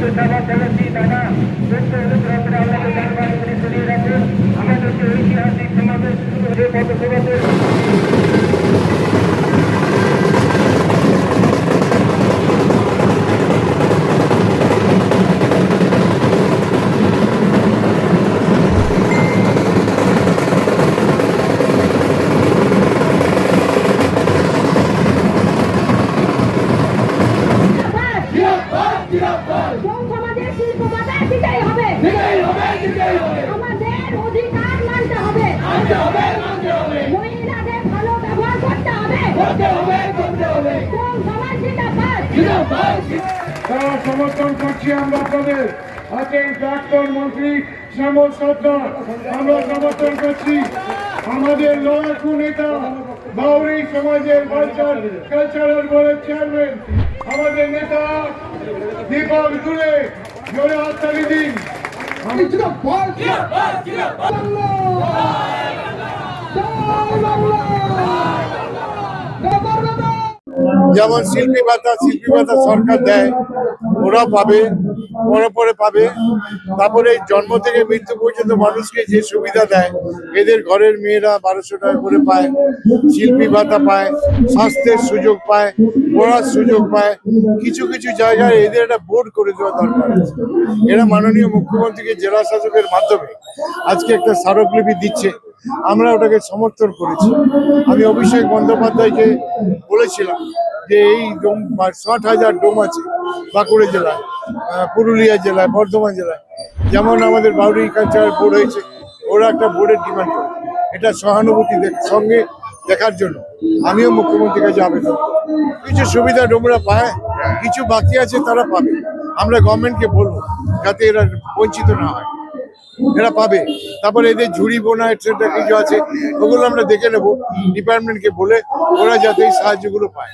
तो चला चले কথা সমর্থন করছি আমরা আপনাদের। আছেন প্রাক্তন মন্ত্রী শ্যামল সর্দার। আমরা সমর্থন করছি আমাদের লড়াকু নেতা বাউরি সমাজের কালচার কালচারাল বোর্ডের চেয়ারম্যান আমাদের নেতা দীপক জুড়ে দূরে জোরে হাততালি দিন যেমন শিল্পী ভাতা শিল্পী ভাতা সরকার দেয় ওরা পাবে পরে পরে পাবে। তারপরে এই জন্ম থেকে মৃত্যু পর্যন্ত মানুষকে যে সুবিধা দেয়, এদের ঘরের মেয়েরা বারোশো টাকা করে পায়, শিল্পী ভাতা পায়, স্বাস্থ্যের সুযোগ পায়, পড়ার সুযোগ পায়, কিছু কিছু জায়গায় এদের একটা বোর্ড করে দেওয়া দরকার আছে। এরা মাননীয় মুখ্যমন্ত্রীকে জেলা শাসকের মাধ্যমে আজকে একটা স্মারকলিপি দিচ্ছে। আমরা ওটাকে সমর্থন করেছি। আমি অভিষেক বন্দ্যোপাধ্যায়কে বলেছিলাম যে এই ডোম ষাট হাজার ডোম আছে বাঁকুড়া জেলায় পুরুলিয়া জেলায় বর্ধমান জেলায় যেমন আমাদের বাউরি কালচারাল বোর্ড হয়েছে, ওরা একটা বোর্ডের ডিমান্ড করে। এটা সহানুভূতি সঙ্গে দেখার জন্য। আমিও মুখ্যমন্ত্রীর কাছে আবেদন কিছু সুবিধা ডোমরা পায়, কিছু বাকি আছে তারা পাবে। আমরা গভর্নমেন্টকে বলব যাতে এরা বঞ্চিত না হয়। এরা পাবে। তারপরে এদের ঝুড়ি বোনা এটসেট্রা কিছু আছে, ওগুলো আমরা দেখে নেব। ডিপার্টমেন্টকে বলে ওরা যাতে এই সাহায্যগুলো পায়।